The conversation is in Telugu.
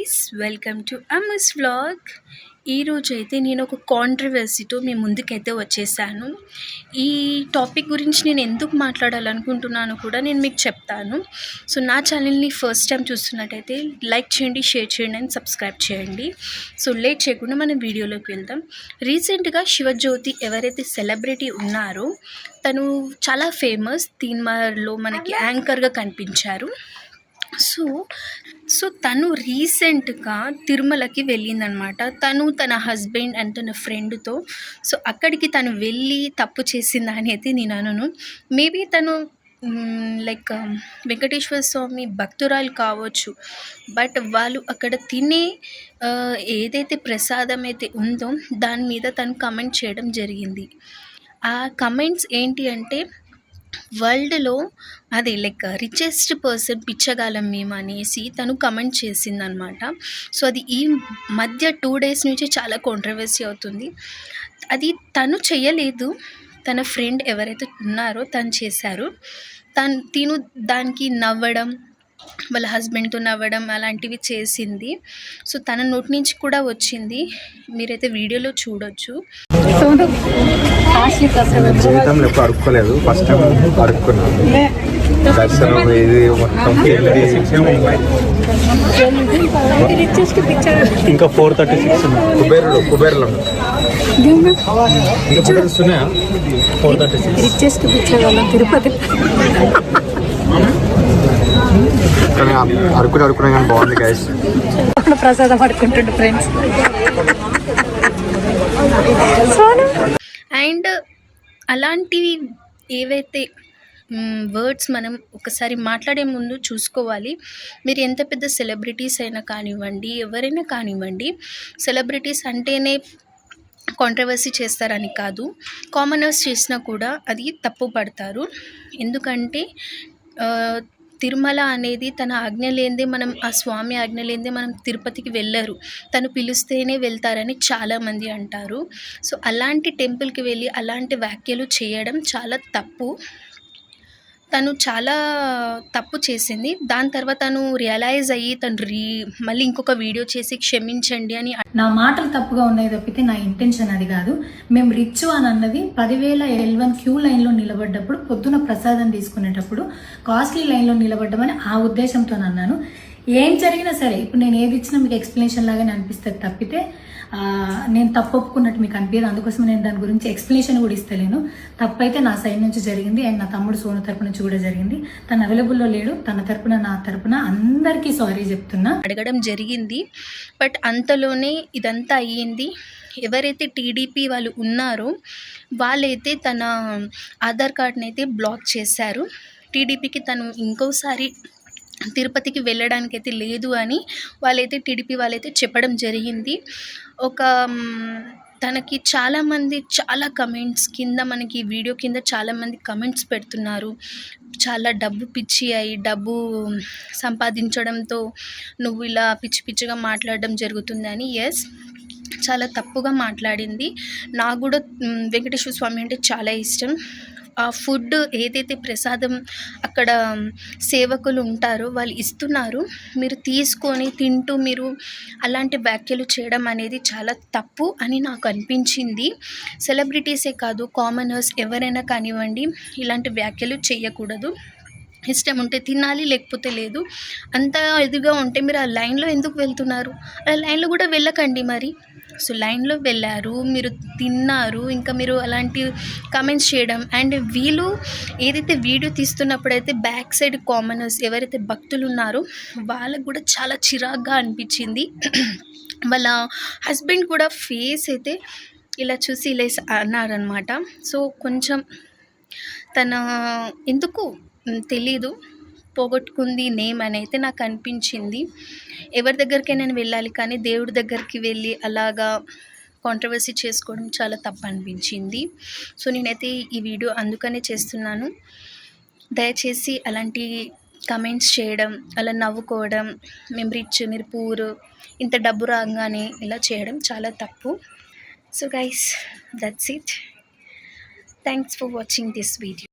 గైస్ వెల్కమ్ టు అమస్ వ్లాగ్ ఈరోజు అయితే నేను ఒక కాంట్రవర్సీతో మీ ముందుకైతే వచ్చేసాను. ఈ టాపిక్ గురించి నేను ఎందుకు మాట్లాడాలనుకుంటున్నాను కూడా నేను మీకు చెప్తాను. సో నా ఛానల్ని ఫస్ట్ టైం చూస్తున్నట్టయితే లైక్ చేయండి షేర్ చేయండి అండ్ సబ్స్క్రైబ్ చేయండి. సో లేట్ చేయకుండా మనం వీడియోలోకి వెళ్దాం. రీసెంట్గా శివజ్యోతి ఎవరైతే సెలబ్రిటీ ఉన్నారో తను చాలా ఫేమస్ తీన్మార్లో మనకి యాంకర్గా కనిపించారు. సో సో తను రీసెంట్గా తిరుమలకి వెళ్ళిందనమాట తను తన హస్బెండ్ అండ్ తన ఫ్రెండ్తో. సో అక్కడికి తను వెళ్ళి తప్పు చేసిందా అనేది నేను అనను. మేబీ తను లైక్ వెంకటేశ్వర స్వామి భక్తురాలు కావచ్చు. బట్ వాళ్ళు అక్కడ తినే ఏదైతే ప్రసాదం అయితే ఉందో దాని మీద తను కమెంట్ చేయడం జరిగింది. ఆ కమెంట్స్ ఏంటి అంటే వరల్డ్‌లో అదే లైక్ రిచెస్ట్ పర్సన్ పిచ్చగాలం మేము అనేసి తను కమెంట్ చేసిందనమాట. సో, అది ఈ మధ్య టూ డేస్ నుంచి చాలా కాంట్రవర్సీ అవుతుంది. అది తను చేయలేదు తన ఫ్రెండ్ ఎవరైతే ఉన్నారో తను చేశారు. తను తిను దానికి నవ్వడం, వాళ్ళ హస్బెండ్‌తో నవ్వడం అలాంటివి చేసింది. సో, తన నోటి నుంచి కూడా వచ్చింది. మీరైతే వీడియోలో చూడొచ్చు. ప్రసాదం జీవితంలో ఎప్పుడు అడుక్కోలేదు ఫస్ట్ టైం అడుక్కున్నాను దర్శనం ఇది మొత్తం ఇంకా ఫోర్ థర్టీ సిక్స్ కుబేరుడు కుబేరులు ఇంకా ఉన్నాయా four thirty six richest picture Tirupati. కానీ అడుక్కుని అడుక్కునే కానీ బాగుంది గైస్ ప్రసాదం పడుకుంటుండు ఫ్రెండ్స్ ఇలాంటివి ఏవైతే వర్డ్స్ మనం ఒకసారి మాట్లాడే ముందు చూసుకోవాలి. మీరు ఎంత పెద్ద సెలబ్రిటీస్ అయినా కానివ్వండి ఎవరైనా కానివ్వండి సెలబ్రిటీస్ అంటేనే కాంట్రవర్సీ చేస్తారని కాదు కామనర్స్ చేసినా కూడా అది తప్పు పడతారు. ఎందుకంటే తిరుమల అనేది తన ఆజ్ఞ లేనిదే మనం ఆ స్వామి ఆజ్ఞ లేనిదే మనం తిరుపతికి వెళ్ళరు. తను పిలిస్తేనే వెళ్తారని చాలామంది అంటారు. సో అలాంటి టెంపుల్కి వెళ్ళి అలాంటి వ్యాఖ్యలు చేయడం చాలా తప్పు. తను చాలా తప్పు చేసింది. దాని తర్వాత తను రియలైజ్ అయ్యి తను రీ మళ్ళీ ఇంకొక వీడియో చేసి క్షమించండి అని నా మాటలు తప్పుగా ఉన్నాయి తప్పితే నా ఇంటెన్షన్ అది కాదు. మేము రిచ్ అని అన్నది పదివేల ఎల్వన్ క్యూ లైన్లో నిలబడ్డప్పుడు పొద్దున ప్రసాదం తీసుకునేటప్పుడు కాస్ట్లీ లైన్లో నిలబడ్డమని ఆ ఉద్దేశంతో అన్నాను ఏం జరిగినా సరే ఇప్పుడు నేను ఏది ఇచ్చినా మీకు ఎక్స్ప్లెనేషన్ లాగానే అనిపిస్తుంది తప్పితే నేను తప్పు ఒప్పుకున్నట్టు మీకు అనిపించదు అందుకోసం నేను దాని గురించి ఎక్స్ప్లెనేషన్ కూడా ఇస్తలేను. తప్పైతే నా సైడ్ నుంచి జరిగింది. అండ్ నా తమ్ముడు సోను తరపు నుంచి కూడా జరిగింది. తను అవైలబుల్లో లేడు. తన తరపున నా తరపున అందరికీ సారీ చెప్తున్నా. అడగడం జరిగింది. బట్ అంతలోనే ఇదంతా అయ్యింది. ఎవరైతే టీడీపీ వాళ్ళు ఉన్నారో వాళ్ళైతే తన ఆధార్ కార్డ్ని అయితే బ్లాక్ చేశారు. టీడీపీకి తను ఇంకోసారి తిరుపతికి వెళ్ళడానికి అయితే లేదు అని వాళ్ళైతే టీడీపీ వాళ్ళైతే చెప్పడం జరిగింది. ఒక తనకి చాలామంది చాలా కమెంట్స్ కింద మనకి వీడియో కింద చాలామంది కమెంట్స్ పెడుతున్నారు. చాలా డబ్బు పిచ్చి అయి డబ్బు సంపాదించడంతో నువ్వు ఇలా పిచ్చి పిచ్చిగా మాట్లాడడం జరుగుతుందని ఎస్ చాలా తప్పుగా మాట్లాడింది. నాకు కూడా వెంకటేశ్వర స్వామి అంటే చాలా ఇష్టం. ఆ ఫుడ్ ఏదైతే ప్రసాదం అక్కడ సేవకులు ఉంటారో వాళ్ళు ఇస్తున్నారు మీరు తీసుకొని తింటూ మీరు అలాంటి వ్యాఖ్యలు చేయడం అనేది చాలా తప్పు అని నాకు అనిపించింది. సెలబ్రిటీసే కాదు కామనర్స్ ఎవరైనా కానివ్వండి ఇలాంటి వ్యాఖ్యలు చేయకూడదు. ఇష్టం ఉంటే తినాలి లేకపోతే లేదు. అంత ఇదిగా ఉంటే మీరు ఆ లైన్లో ఎందుకు వెళ్తున్నారు? ఆ లైన్లో కూడా వెళ్ళకండి మరి. సో లైన్లో వెళ్ళారు మీరు తిన్నారు ఇంకా మీరు అలాంటి కమెంట్స్ చేయడం. అండ్ వీళ్ళు ఏదైతే వీడియో తీస్తున్నప్పుడైతే బ్యాక్ సైడ్ కామనర్స్ ఎవరైతే భక్తులు ఉన్నారో వాళ్ళకు కూడా చాలా చిరాగ్గా అనిపించింది. వాళ్ళ హస్బెండ్ కూడా ఫేస్ అయితే ఇలా చూసి ఇలా అన్నారనమాట సో కొంచెం తన ఎందుకు? తెలీదు. పోగొట్టుకుంది నేమ్ అని అయితే నాకు అనిపించింది. ఎవరి దగ్గరికైనా వెళ్ళాలి కానీ దేవుడి దగ్గరికి వెళ్ళి అలాగా కాంట్రవర్సీ చేసుకోవడం చాలా తప్పు అనిపించింది. సో నేనైతే ఈ వీడియో అందుకనే చేస్తున్నాను. దయచేసి అలాంటి కమెంట్స్ చేయడం అలా నవ్వుకోవడం మేము రిచ్ మీరు పూర్ ఇంత డబ్బు రాగానే ఇలా చేయడం చాలా తప్పు. So guys that's it thanks for watching this video